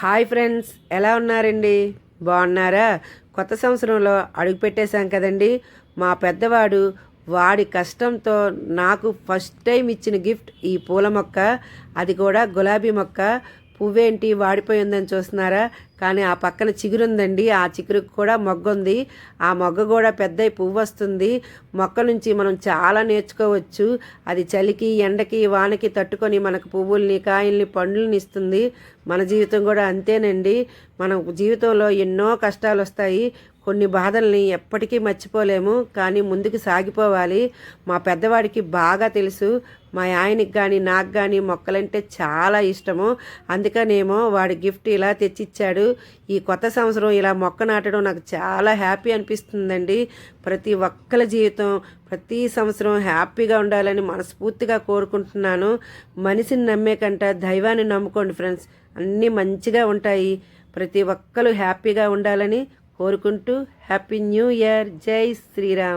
Hi friends ఎలా ఉన్నారండి? బాగున్నారా? కొత్త సంవత్సరంలో అడుగు పెట్టేశాం కదండి. మా పెద్దవాడు వాడి కష్టంతో నాకు ఫస్ట్ టైం ఇచ్చిన గిఫ్ట్ ఈ పూల మొక్క. అది కూడా గులాబీ మొక్క. పువ్వేంటి వాడిపోయి ఉందని చూస్తున్నారా? కానీ ఆ పక్కన చిగురు ఉందండి ఆ చిగురుకు కూడా మొగ్గ ఉంది ఆ మొగ్గ కూడా పెద్ద పువ్వు వస్తుంది మొక్క నుంచి మనం చాలా నేర్చుకోవచ్చు. అది చలికి ఎండకి వానకి తట్టుకొని మనకు పువ్వుల్ని కాయల్ని పండ్లని ఇస్తుంది. మన జీవితం కూడా అంతేనండి. మన జీవితంలో ఎన్నో కష్టాలు వస్తాయి కొన్ని బాధల్ని ఎప్పటికీ మర్చిపోలేము. కానీ ముందుకు సాగిపోవాలి. మా పెద్దవాడికి బాగా తెలుసు. మా ఆయనకి కానీ నాకు కానీ మొక్కలంటే చాలా ఇష్టము. అందుకనేమో వాడి గిఫ్ట్ ఇలా తెచ్చిచ్చాడు. ఈ కొత్త సంవత్సరం ఇలా మొక్క నాటడం నాకు చాలా హ్యాపీ అనిపిస్తుందండి. ప్రతి ఒక్కరి జీవితం ప్రతి సంవత్సరం హ్యాపీగా ఉండాలని మనస్ఫూర్తిగా కోరుకుంటున్నాను. మనిషిని నమ్మే కంట దైవాన్ని నమ్ముకోండి ఫ్రెండ్స్. అన్నీ మంచిగా ఉంటాయి. ప్రతి ఒక్కరు హ్యాపీగా ఉండాలని కోరుకుంటూ హ్యాపీ న్యూ ఇయర్. జై శ్రీరామ్.